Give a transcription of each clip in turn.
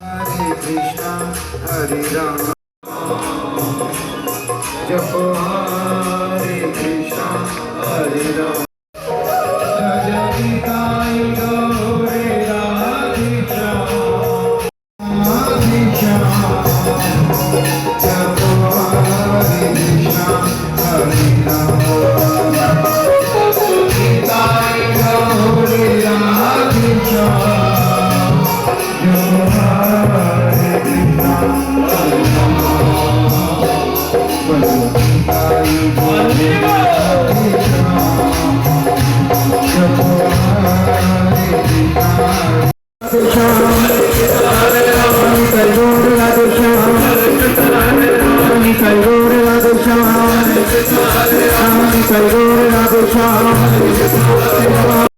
ਹਰੇ ਕ੍ਰਿਸ਼ਨਾ ਹਰੇ ਰਾਮ ਜਪੋ ਹਰੇ ਕ੍ਰਿਸ਼ਨਾ ਹਰੇ Ram Hare Rama I'm Hare Krishna, the Krishna,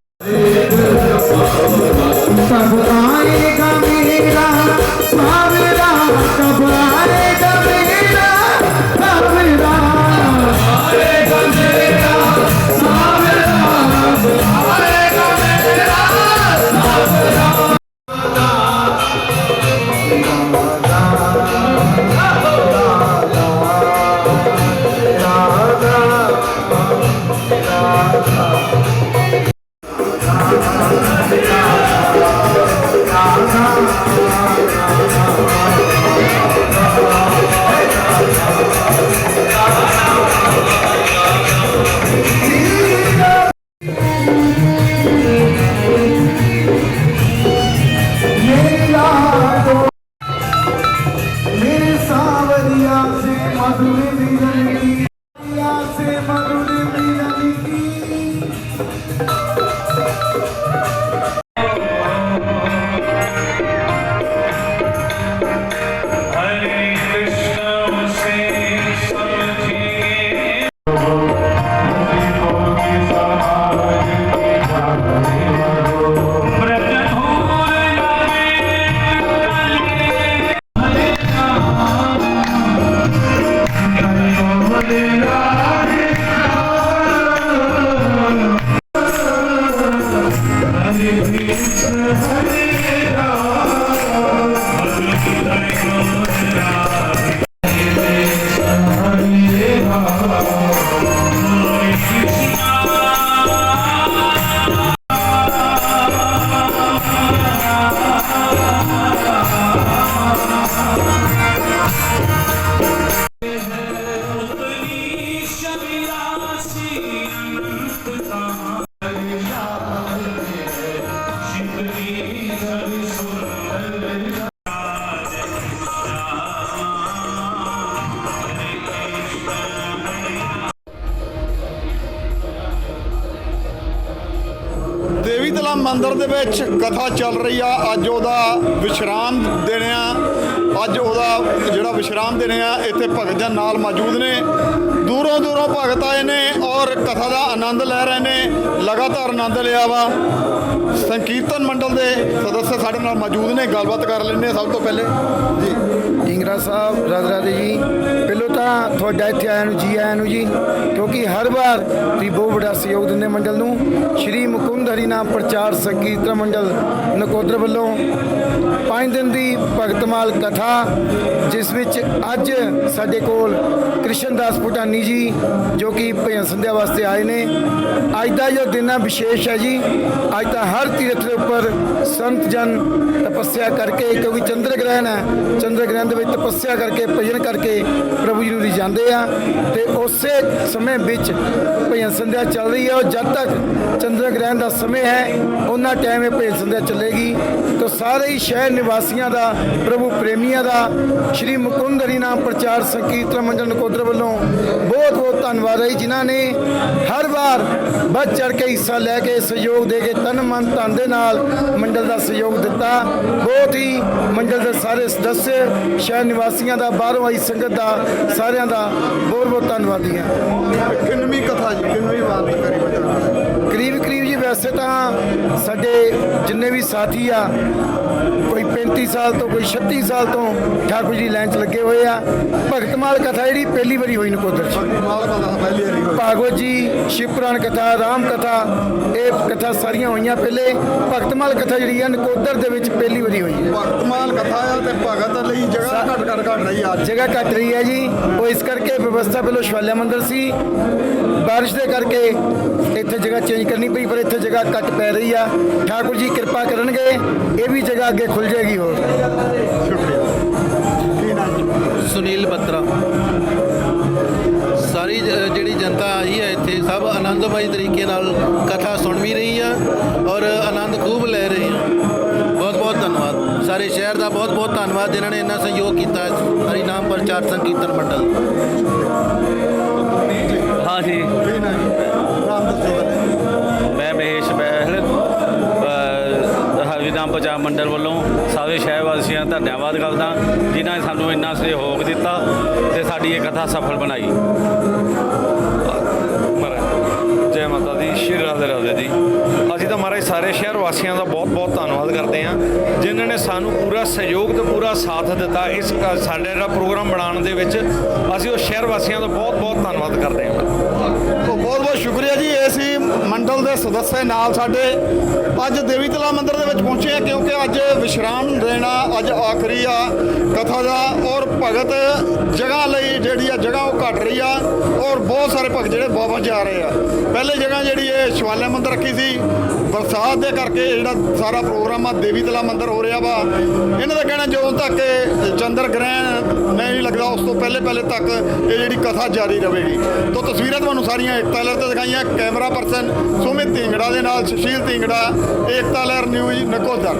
ਦੇਵੀ ਤਲਾ ਮੰਦਿਰ ਦੇ ਵਿੱਚ ਕਥਾ ਚੱਲ ਰਹੀ ਆ। ਅੱਜ ਉਹਦਾ ਵਿਸ਼ਰਾਮ ਦੇਣੇ ਆ। ਅੱਜ ਉਹਦਾ ਜਿਹੜਾ ਵਿਸ਼ਰਾਮ ਦੇਣੇ ਆ, ਇੱਥੇ ਭਗਤ ਜਨ ਨਾਲ ਮੌਜੂਦ ਨੇ। ਦੂਰੋਂ ਦੂਰੋਂ ਭਗਤ ਆਏ ਨੇ ਔਰ ਕਥਾ ਦਾ ਆਨੰਦ ਲੈ ਰਹੇ ਨੇ, ਲਗਾਤਾਰ ਆਨੰਦ ਲਿਆ ਵਾ। ਸੰਕੀਰਤਨ ਮੰਡਲ ਦੇ ਸਦੱਸ ਸਾਡੇ ਨਾਲ ਮੌਜੂਦ ਨੇ, ਗੱਲਬਾਤ ਕਰ ਲੈਣੇ ਸਭ ਤੋਂ ਪਹਿਲੇ। ਜੀ। ਢਿੰਗਰਾ ਸਾਹਿਬ ਰਾਧੇ ਰਾਧੇ ਜੀ, ਪਹਿਲੋਂ ਤਾਂ ਤੁਹਾਡਾ ਇੱਥੇ ਆਇਆ ਨੂੰ ਜੀ ਆਇਆ ਨੂੰ ਜੀ, ਕਿਉਂਕਿ ਹਰ ਵਾਰ ਤੁਸੀਂ ਬਹੁਤ ਵੱਡਾ ਸਹਿਯੋਗ ਦਿੰਦੇ ਮੰਡਲ ਨੂੰ। ਸ਼੍ਰੀ ਮੁਕੁੰਦ ਹਰੀ ਨਾਮ ਪ੍ਰਚਾਰ ਸੰਕੀਰਤਨ ਮੰਡਲ ਨਕੋਦਰ ਵੱਲੋਂ ਪੰਜ ਦਿਨ ਦੀ ਭਗਤਮਾਲ ਕਥਾ, ਜਿਸ ਵਿੱਚ ਅੱਜ ਸਾਡੇ ਕੋਲ ਕ੍ਰਿਸ਼ਨਦਾਸ ਭੂਟਾਨੀ ਜੀ ਜੋ ਕਿ ਭਜਨ ਸੰਧਿਆ ਵਾਸਤੇ ਆਏ ਨੇ। ਅੱਜ ਦਾ ਜੋ ਦਿਨ ਹੈ ਵਿਸ਼ੇਸ਼ ਹੈ ਜੀ, ਅੱਜ ਤਾਂ ਹਰ ਤੀਰਥ ਦੇ ਉੱਪਰ ਸੰਤ ਜਨ ਤਪੱਸਿਆ ਕਰਕੇ, ਕਿਉਂਕਿ ਚੰਦਰ ਗ੍ਰਹਿਣ ਹੈ, ਚੰਦਰ ਗ੍ਰਹਿਣ ਦੇ ਵਿੱਚ ਤਪੱਸਿਆ ਕਰਕੇ, ਭਜਨ ਕਰਕੇ ਪ੍ਰਭੂ ਜੀ ਨੂੰ ਰਿਜਾਂਦੇ ਆ। ਤੇ ਉਸੇ ਸਮੇਂ ਵਿੱਚ ਭਜਨ ਸੰਧਿਆ ਚੱਲ ਰਹੀ ਹੈ ਔਰ ਜਦ ਤੱਕ ਚੰਦਰ ਗ੍ਰਹਿਣ ਦਾ ਸਮੇਂ ਹੈ, ਉਹਨਾਂ ਟਾਈਮ ਇਹ ਭਜਨ ਸੰਧਿਆ ਚੱਲੇਗੀ। ਤਾਂ ਸਾਰੇ ਹੀ ਸ਼ਹਿਰ ਨਿਵਾਸੀਆਂ ਦਾ, ਪ੍ਰਭੂ ਪ੍ਰੇਮੀਆਂ ਦਾ, ਸ਼੍ਰੀ ਮੁਕੁੰਦ ਹਰੀ ਨਾਮ ਪ੍ਰਚਾਰ ਸੰਕੀਰਤਨ ਮੰਡਲ ਨਕੋਦਰ ਵੱਲੋਂ ਬਹੁਤ ਬਹੁਤ ਧੰਨਵਾਦ ਹੈ ਜਿਨ੍ਹਾਂ ਨੇ ਹਰ ਵਾਰ ਵੱਧ ਚੜ ਕੇ ਹਿੱਸਾ ਲੈ ਕੇ ਸਹਿਯੋਗ ਦੇ ਕੇ ਤਨ ਮਨ ਧਨ ਦੇ ਨਾਲ ਮੰਡਲ ਦਾ ਸਹਿਯੋਗ ਦਿੱਤਾ। ਬਹੁਤ ਹੀ ਮੰਡਲ ਦੇ ਸਾਰੇ ਸਦੱਸਿਆ ਸ਼ਹਿਰ ਨਿਵਾਸੀਆਂ ਦਾ ਬਾਹਰੋਂ ਆਈ ਸੰਗਤ ਦਾ ਸਾਰਿਆਂ ਦਾ ਬਹੁਤ ਬਹੁਤ ਧੰਨਵਾਦੀ ਹਾਂ ਕਿੰਨਵੀਂ ਕਥਾ ਜੀ ਕਿੰਨਵੀਂ ਵਾਰ ਕਰੀ ਬਤਾ ਕਰੀਬ ਕਰੀਬ ਜੀ ਵੈਸੇ ਤਾਂ ਸਾਡੇ ਜਿੰਨੇ ਵੀ ਸਾਥੀ ਆ ਕੋਈ 35 ਸਾਲ ਤੋਂ ਕੋਈ 36 ਸਾਲ ਤੋਂ ਠਾਕੁਰ ਜੀ ਲਾਈਨ 'ਚ ਲੱਗੇ ਹੋਏ ਆ। ਭਗਤਮਾਲ ਕਥਾ ਜਿਹੜੀ ਪਹਿਲੀ ਵਾਰੀ ਹੋਈ ਨਕੋਦਰ 'ਚ ਮਾਲ ਕਥਾ ਪਹਿਲੀ ਵਾਰੀ ਹੋਈ। ਭਾਗਵਤ ਜੀ ਸ਼ਿਵ ਪੁਰਾਣ ਕਥਾ ਰਾਮ ਕਥਾ ਇਹ ਕਥਾ ਸਾਰੀਆਂ ਹੋਈਆਂ ਪਹਿਲੇ। ਭਗਤਮਾਲ ਕਥਾ ਜਿਹੜੀ ਆ ਨਕੋਦਰ ਦੇ ਵਿੱਚ ਪਹਿਲੀ ਵਾਰੀ ਹੋਈ ਹੈ। ਵਰਤਮਾਨ ਕਥਾ ਆ ਜਗ੍ਹਾ ਘੱਟ ਘੱਟ ਘੱਟ ਰਹੀ ਆ ਜਗ੍ਹਾ ਘਟ ਰਹੀ ਹੈ ਜੀ। ਉਹ ਇਸ ਕਰਕੇ ਵਿਵਸਥਾ ਪਹਿਲਾਂ ਸ਼ਿਵਾਲਿਆ ਮੰਦਿਰ ਸੀ। ਬਾਰਿਸ਼ ਦੇ ਕਰਕੇ ਇੱਥੇ ਜਗ੍ਹਾ ਚੇਂਜ ਕਰਨੀ ਪਈ ਪਰ ਇੱਥੇ ਜਗ੍ਹਾ ਘੱਟ ਪੈ ਰਹੀ ਆ। ਠਾਕੁਰ ਜੀ ਕਿਰਪਾ ਕਰਨਗੇ ਇਹ ਵੀ ਜਗ੍ਹਾ ਅੱਗੇ ਖੁੱਲ ਜਾਏਗੀ ਹੋਰ। ਸੁਨੀਲ ਬੱਤਰਾ। ਸਾਰੀ ਜਿਹੜੀ ਜਨਤਾ ਆਈ ਹੈ ਇੱਥੇ ਸਭ ਆਨੰਦਮਈ ਤਰੀਕੇ ਨਾਲ ਕਥਾ ਸੁਣ ਵੀ ਰਹੀ ਆ ਔਰ ਆਨੰਦ ਖੂਬ ਲੈ ਰਹੀ ਆ। ਬਹੁਤ ਬਹੁਤ ਧੰਨਵਾਦ। ਸਾਰੇ ਸ਼ਹਿਰ ਦਾ ਬਹੁਤ ਬਹੁਤ ਧੰਨਵਾਦ ਜਿਨ੍ਹਾਂ ਨੇ ਇੰਨਾ ਸਹਿਯੋਗ ਕੀਤਾ ਹੈ ਹਰੀ ਨਾਮ ਪ੍ਰਚਾਰ ਸੰਕੀਰਤਨ ਮੰਡਲ। ਹਾਂ ਜੀ। ਮੈਂ ਮਹੇਸ਼ ਬਹਿਲ ਅ, ਪੰਜਾਬ ਮੰਡਲ ਵੱਲੋਂ ਸਾਰੇ ਸ਼ਹਿਰ ਵਾਸੀਆਂ ਦਾ ਧੰਨਵਾਦ ਕਰਦਾ ਜਿਨ੍ਹਾਂ ਨੇ ਸਾਨੂੰ ਇੰਨਾ ਸਹਿਯੋਗ ਦਿੱਤਾ ਤੇ ਸਾਡੀ ਇਹ ਕਥਾ ਸਫਲ ਬਣਾਈ। ਮਹਾਰਾਜ ਜੈ ਮਾਤਾ ਦੀ ਸ਼੍ਰੀ ਰਾਧੇ ਰਾਧੇ ਜੀ। ਅਸੀਂ ਤਾਂ ਮਹਾਰਾਜ ਸਾਰੇ ਸ਼ਹਿਰ ਵਾਸੀਆਂ ਦਾ ਬਹੁਤ ਬਹੁਤ ਧੰਨਵਾਦ ਕਰਦੇ ਹਾਂ ਜਿਨ੍ਹਾਂ ਨੇ ਸਾਨੂੰ ਪੂਰਾ ਸਹਿਯੋਗ ਤੇ ਪੂਰਾ ਸਾਥ ਦਿੱਤਾ ਇਸ ਸਾਡੇ ਜਿਹੜਾ ਪ੍ਰੋਗਰਾਮ ਬਣਾਉਣ ਦੇ ਵਿੱਚ। ਅਸੀਂ ਉਹ ਸ਼ਹਿਰ ਵਾਸੀਆਂ ਦਾ ਬਹੁਤ ਬਹੁਤ ਧੰਨਵਾਦ ਕਰਦੇ ਹਾਂ। ਮੰਡਲ ਦੇ ਸਦੱਸਿਆ ਨਾਲ ਸਾਡੇ ਅੱਜ ਦੇਵੀ ਤਲਾ ਮੰਦਿਰ ਦੇ ਵਿੱਚ ਪਹੁੰਚੇ ਆ ਕਿਉਂਕਿ ਅੱਜ ਵਿਸ਼ਰਾਮ ਦੇਣਾ ਅੱਜ ਆਖਰੀ ਆ ਕਥਾ ਦਾ ਔਰ ਭਗਤ ਜਗ੍ਹਾ ਬਹੁਤ ਸਾਰੇ ਭਗਤ ਜਿਹੜੇ ਬਾਬਾ ਜਾ ਰਹੇ ਆ। ਪਹਿਲੇ ਜਗ੍ਹਾ ਜਿਹੜੀ ਇਹ ਸ਼ਿਵਾਲਿਆ ਮੰਦਿਰ ਰੱਖੀ ਸੀ, ਬਰਸਾਤ ਦੇ ਕਰਕੇ ਜਿਹੜਾ ਸਾਰਾ ਪ੍ਰੋਗਰਾਮ ਆ, ਦੇਵੀ ਤਲਾ ਮੰਦਿਰ ਹੋ ਰਿਹਾ ਵਾ। ਇਹਨਾਂ ਦਾ ਕਹਿਣਾ ਜਦੋਂ ਤੱਕ ਇਹ ਚੰਦਰ ਗ੍ਰਹਿਣ ਨਹੀਂ ਲੱਗਦਾ, ਉਸ ਤੋਂ ਪਹਿਲੇ ਪਹਿਲੇ ਤੱਕ ਇਹ ਜਿਹੜੀ ਕਥਾ ਜਾਰੀ ਰਹੇਗੀ। ਤੋਂ ਤਸਵੀਰਾਂ ਤੁਹਾਨੂੰ ਸਾਰੀਆਂ ਏਕਤਾ ਲਹਿਰ ਤੇ ਦਿਖਾਈਆਂ। ਕੈਮਰਾ ਪਰਸਨ ਸੁਮਿਤ ਢਿੰਗੜਾ ਦੇ ਨਾਲ, ਸੁਸ਼ੀਲ ਢਿੰਗੜਾ, ਏਕਤਾ ਲਹਿਰ ਨਿਊਜ਼ ਨਕੋਦਰ।